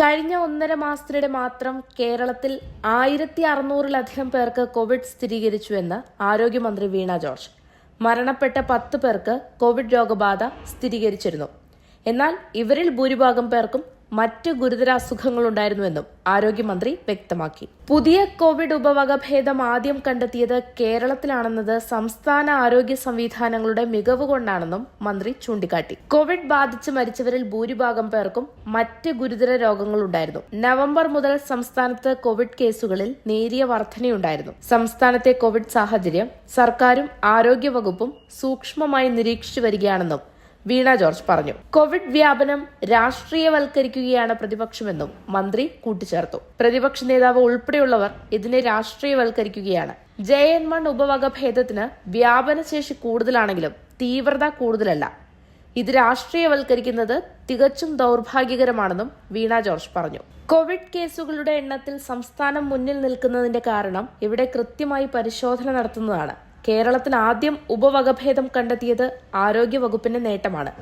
കഴിഞ്ഞ ഒന്നര മാസത്തിനിടെ മാത്രം കേരളത്തിൽ ആയിരത്തി അറുന്നൂറിലധികം പേർക്ക് കോവിഡ് സ്ഥിരീകരിച്ചുവെന്ന് ആരോഗ്യമന്ത്രി വീണ ജോർജ്. മരണപ്പെട്ട പത്ത് പേർക്ക് കോവിഡ് രോഗബാധ സ്ഥിരീകരിച്ചിരുന്നു. എന്നാൽ ഇവരിൽ ഭൂരിഭാഗം പേർക്കും മറ്റ് ഗുരുതര അസുഖങ്ങളുണ്ടായിരുന്നുവെന്നും ആരോഗ്യമന്ത്രി വ്യക്തമാക്കി. പുതിയ കോവിഡ് ഉപവകഭേദം ആദ്യം കണ്ടെത്തിയത് കേരളത്തിലാണെന്നത് സംസ്ഥാന ആരോഗ്യ സംവിധാനങ്ങളുടെ മികവ് കൊണ്ടാണെന്നും മന്ത്രി ചൂണ്ടിക്കാട്ടി. കോവിഡ് ബാധിച്ച് മരിച്ചവരിൽ ഭൂരിഭാഗം പേർക്കും മറ്റ് ഗുരുതര രോഗങ്ങളുണ്ടായിരുന്നു. നവംബർ മുതൽ സംസ്ഥാനത്ത് കോവിഡ് കേസുകളിൽ നേരിയ വർധനയുണ്ടായിരുന്നു. സംസ്ഥാനത്തെ കോവിഡ് സാഹചര്യം സർക്കാരും ആരോഗ്യവകുപ്പും സൂക്ഷ്മമായി നിരീക്ഷിച്ചു വരികയാണെന്നും വീണ ജോർജ് പറഞ്ഞു. കോവിഡ് വ്യാപനം രാഷ്ട്രീയവൽക്കരിക്കുകയാണ് പ്രതിപക്ഷമെന്നും മന്ത്രി കൂട്ടിച്ചേർത്തു. പ്രതിപക്ഷ നേതാവ് ഉൾപ്പെടെയുള്ളവർ ഇതിനെ രാഷ്ട്രീയവൽക്കരിക്കുകയാണ്. ജെ എൻ വൺ ഉപവകഭേദത്തിന് വ്യാപനശേഷി കൂടുതലാണെങ്കിലും തീവ്രത കൂടുതലല്ല. ഇത് രാഷ്ട്രീയവൽക്കരിക്കുന്നത് തികച്ചും ദൗർഭാഗ്യകരമാണെന്നും വീണ ജോർജ് പറഞ്ഞു. കോവിഡ് കേസുകളുടെ എണ്ണത്തിൽ സംസ്ഥാനം മുന്നിൽ നിൽക്കുന്നതിന്റെ കാരണം ഇവിടെ കൃത്യമായി പരിശോധന നടത്തുന്നതാണ്. കേരളത്തിൽ ആദ്യം ഉപവകഭേദം കണ്ടെത്തിയത് ആരോഗ്യവകുപ്പിന്റെ നേട്ടമാണ്.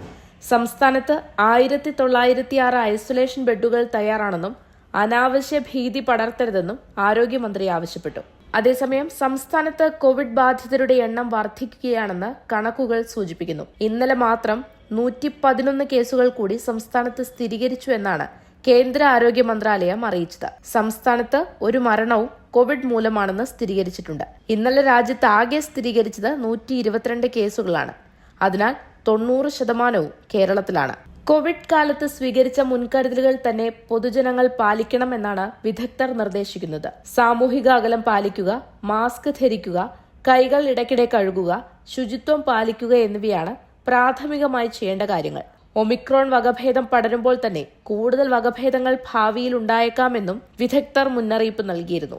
സംസ്ഥാനത്ത് ആയിരത്തി തൊള്ളായിരത്തി ആറ് ഐസൊലേഷൻ ബെഡുകൾ തയ്യാറാണെന്നും അനാവശ്യ ഭീതി പടർത്തരുതെന്നും ആരോഗ്യമന്ത്രി ആവശ്യപ്പെട്ടു. അതേസമയം സംസ്ഥാനത്ത് കോവിഡ് ബാധിതരുടെ എണ്ണം വർദ്ധിക്കുകയാണെന്ന് കണക്കുകൾ സൂചിപ്പിക്കുന്നു. ഇന്നലെ മാത്രം നൂറ്റി പതിനൊന്ന് കേസുകൾ കൂടി സംസ്ഥാനത്ത് സ്ഥിരീകരിച്ചു എന്നാണ് കേന്ദ്ര ആരോഗ്യ മന്ത്രാലയം അറിയിച്ചത്. സംസ്ഥാനത്ത് ഒരു മരണവും കോവിഡ് മൂലമാണെന്ന് സ്ഥിരീകരിച്ചിട്ടുണ്ട്. ഇന്നലെ രാജ്യത്ത് ആകെ സ്ഥിരീകരിച്ചത് നൂറ്റി ഇരുപത്തിരണ്ട് കേസുകളാണ്. അതിനാൽ തൊണ്ണൂറ് ശതമാനവും കേരളത്തിലാണ്. കോവിഡ് കാലത്ത് സ്വീകരിച്ച മുൻകരുതലുകൾ തന്നെ പൊതുജനങ്ങൾ പാലിക്കണമെന്നാണ് വിദഗ്ധർ നിർദ്ദേശിക്കുന്നത്. സാമൂഹിക അകലം പാലിക്കുക മാസ്ക് ധരിക്കുക കൈകൾ ഇടയ്ക്കിടെ കഴുകുക ശുചിത്വം പാലിക്കുക എന്നിവയാണ് പ്രാഥമികമായി ചെയ്യേണ്ട കാര്യങ്ങൾ. ഒമിക്രോൺ വകഭേദം പടരുമ്പോൾ തന്നെ കൂടുതൽ വകഭേദങ്ങൾ ഭാവിയിൽ ഉണ്ടായേക്കാമെന്നും വിദഗ്ധർ മുന്നറിയിപ്പ് നൽകിയിരുന്നു.